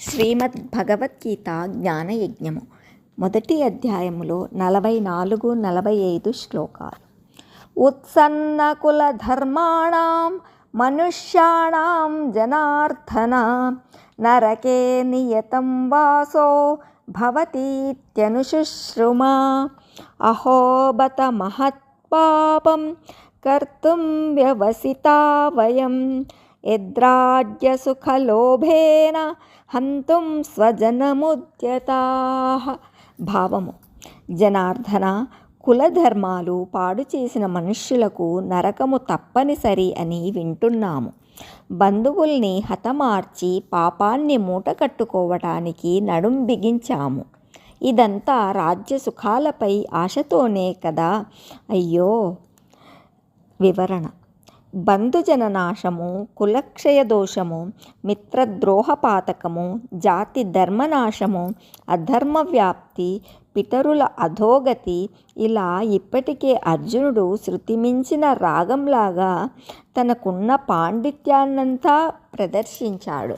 శ్రీమద్ భగవద్గీత జ్ఞానయజ్ఞము. మొదటి అధ్యాయములో నలభై నాలుగు నలభై ఐదు శ్లోకాలు. ఉత్సన్నకులధర్మాణం మనుష్యాణం జనార్దన నరకే నియతం వాసో భవతీత్యనుశుశ్రుమా అహోబత మహత్పాపం కర్తుం వ్యవసితా వయం యద్రాజ్యసుఖలోభేన హంతుం స్వజనముద్యతాహ భావము. జనార్దన కులధర్మాలు పాడు చేసిన మనుష్యులకు నరకము తప్పనిసరి అని వింటున్నాము. బంధువుల్ని హతమార్చి పాపాన్ని మూట కట్టుకోవటానికి నడుం బిగించాము. ఇదంతా రాజ్య సుఖాలపై ఆశతోనే కదా? అయ్యో! వివరణ. బంధుజన నాశము కులక్షయ దోషము మిత్రద్రోహపాతకము జాతి ధర్మనాశము అధర్మ వ్యాప్తి పితరుల అధోగతి ఇలా ఇప్పటికే అర్జునుడు శృతిమించిన రాగంలాగా తనకున్న పాండిత్యాన్నంతా ప్రదర్శించాడు.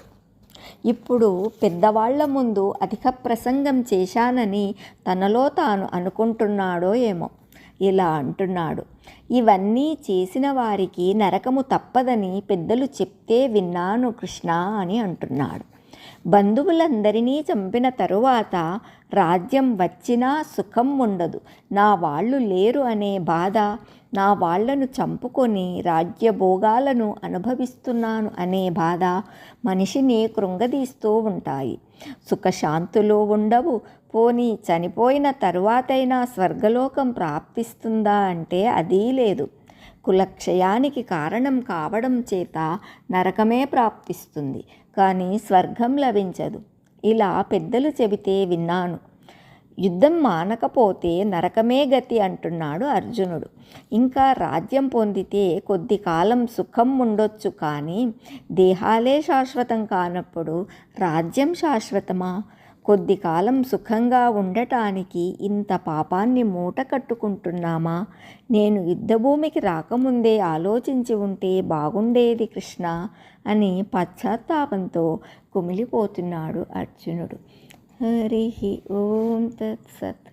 ఇప్పుడు పెద్దవాళ్ళ ముందు అధిక ప్రసంగం చేశానని తనలో తాను అనుకుంటున్నాడో ఏమో. ఇలా అంటున్నాడు. ఇవన్నీ చేసిన వారికి నరకము తప్పదని పెద్దలు చెప్తే విన్నాను కృష్ణ అని అంటున్నాడు. బంధువులందరినీ చంపిన తరువాత రాజ్యం వచ్చినా సుఖం ఉండదు. నా వాళ్ళు లేరు అనే బాధ నా వాళ్ళను చంపుకొని రాజ్యభోగాలను అనుభవిస్తున్నాను అనే బాధ మనిషిని కృంగదీస్తూ ఉంటాయి. సుఖశాంతులు ఉండవు. పోనీ చనిపోయిన తరువాతైనా స్వర్గలోకం ప్రాప్తిస్తుందా అంటే అదీ లేదు. కులక్షయానికి కారణం కావడం చేత నరకమే ప్రాప్తిస్తుంది కానీ స్వర్గం లభించదు. ఇలా పెద్దలు చెబితే విన్నాను. యుద్ధం మానకపోతే నరకమే గతి అంటున్నాడు అర్జునుడు. ఇంకా రాజ్యం పొందితే కొద్ది కాలం సుఖం ఉండొచ్చు కానీ దేహాలే శాశ్వతం కానప్పుడు రాజ్యం శాశ్వతమా? కొద్ది కాలం సుఖంగా ఉండటానికి ఇంత పాపాన్ని మూట కట్టుకుంటున్నామా? నేను యుద్ధభూమికి రాకముందే ఆలోచించి ఉంటే బాగుండేది కృష్ణ అని పశ్చాత్తాపంతో కుమిలిపోతున్నాడు అర్జునుడు. హరి ఓం తత్సత్